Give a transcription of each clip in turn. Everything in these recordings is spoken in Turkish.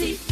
see.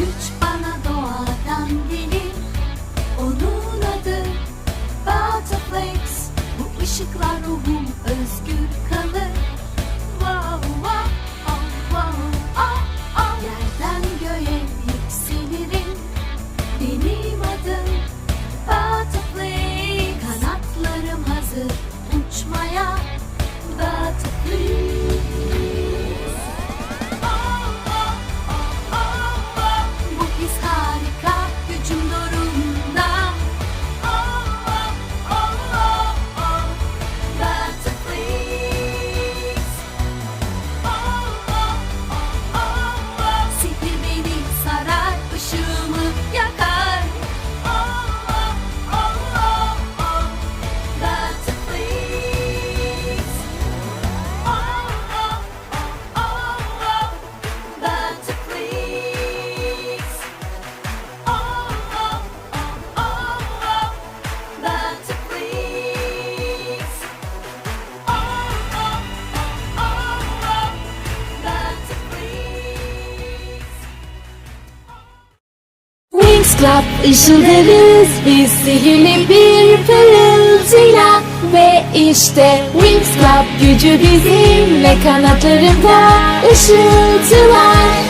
Güç bana doğadan gelir Onun adı Bataflex Bu ışıklar ruhum özgür. Club ışıldırız biz sihirli bir pırıltıyla Ve işte Wings Club gücü bizimle kanatlarında ışıltılar.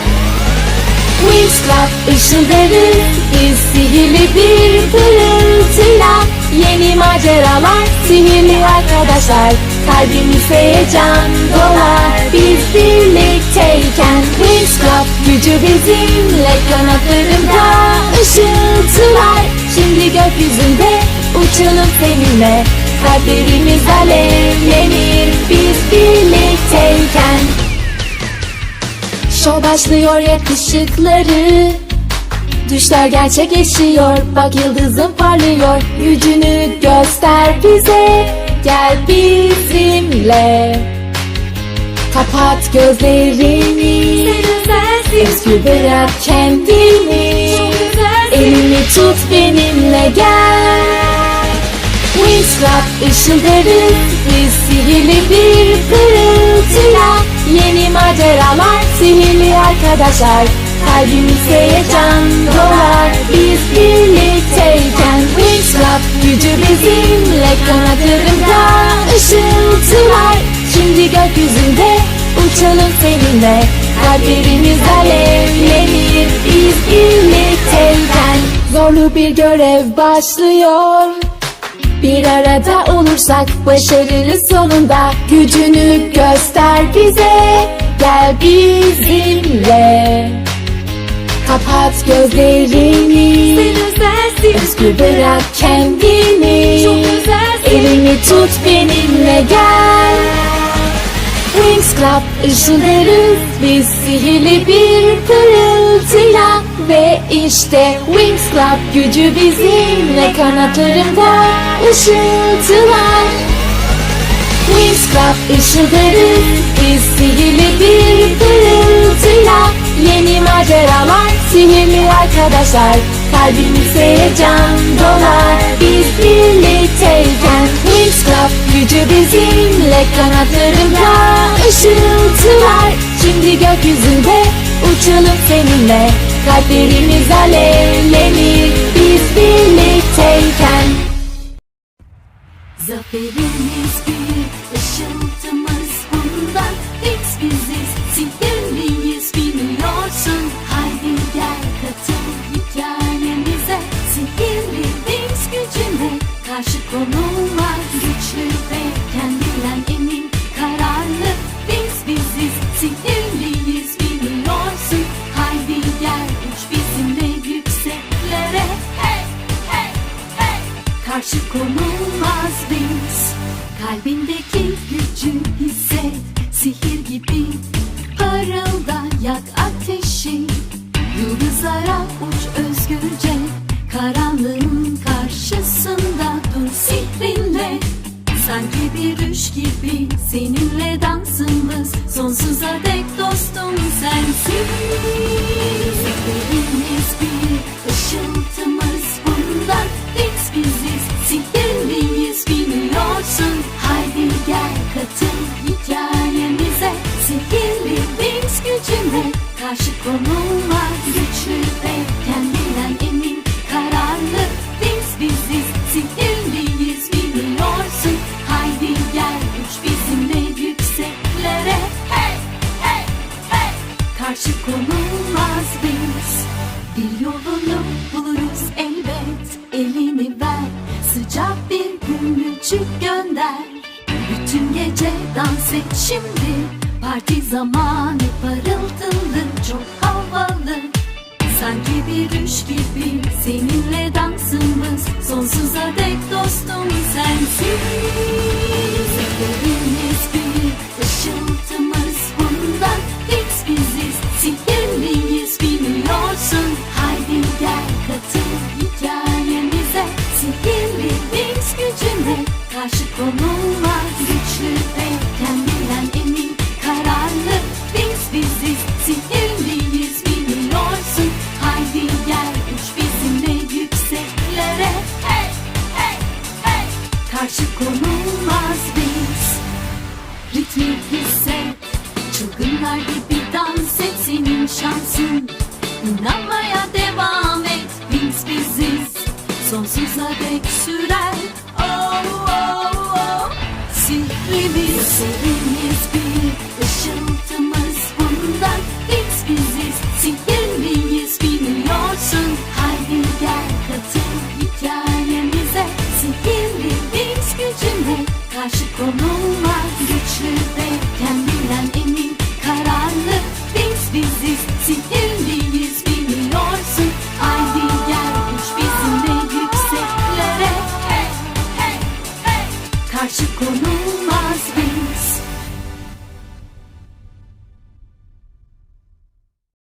Wings Club ışıldırız biz sihirli bir pırıltıyla Yeni maceralar, sihirli arkadaşlar. Kalbimiz heyecan dolar. Biz birlikteyken Wings Club gücü bizimle kanatlarında ışıltılar Şimdi gökyüzünde uçalım seninle. Kalplerimiz alevlenir. Biz birlikteyken. Şov başlıyor yakışıkları. Düşler gerçekleşiyor. Bak yıldızın parlıyor. Gücünü göster bize. Gel bizimle. Kapat gözlerini. Özgür bırak kendini Elini tut benimle gel. Wings Club ışıldırır Biz sihirli bir pırıltıyla. Yeni maceralar sihirli arkadaşlar. Kalbimiz heyecan dolar Biz birlikteyken Wings Club gücü bizimle. Kanatlarında ışıltılar. Şimdi gökyüzünde uçalım seninle. Kalplerimiz alevlenir. Biz birlikteyken Zorlu bir görev başlıyor. Bir arada olursak başarılı sonunda. Gücünü göster bize Gel bizimle. Kapat gözlerini. Özgür bırak kendini. Elini tut benimle gel. Wings Club ışıldırız biz sihirli bir pırıltıyla Ve işte Wings Club gücü bizimle kanatlarında ışıltılar. Wings Club ışıldırız biz sihirli bir pırıltıyla Yeni maceralar sihirli arkadaşlar. Kalbimiz heyecan dolar biz birlikteyken. Wings Club gücü bizimle kanatlarında ışıltılar. Şimdi gökyüzünde uçalım seninle Kalplerimiz alevlenir biz birlikteyken. Zaferimiz büyük, Sonum var kendinden emin. Kararlı biz biziz. Sinirliyiz biliyorsun Haydi gel uç bizimle yükseklere. Hey hey hey. Karşı konulmaz biz. Bir yolunu buluruz elbet. Elini ver. Sıcak bir gülücük gönder. Bütün gece dans et şimdi. Parti zamanı parıltılı. Çok havalı Sanki bir düş gibi Seninle dansımız. Sonsuza dek dostum sensin. Zevklerimiz bir Karşı konulmaz biz. Ritmi hisset Çılgınlar gibi dans et senin şansın. İnanmaya devam et Biz biziz. Sonsuza dek sürer. Oh oh oh. Sihrimiz Sihirimiz bir ışıltımız bundan. Biz biziz Sihirliyiz biliyorsun Karşı konulmaz güçlü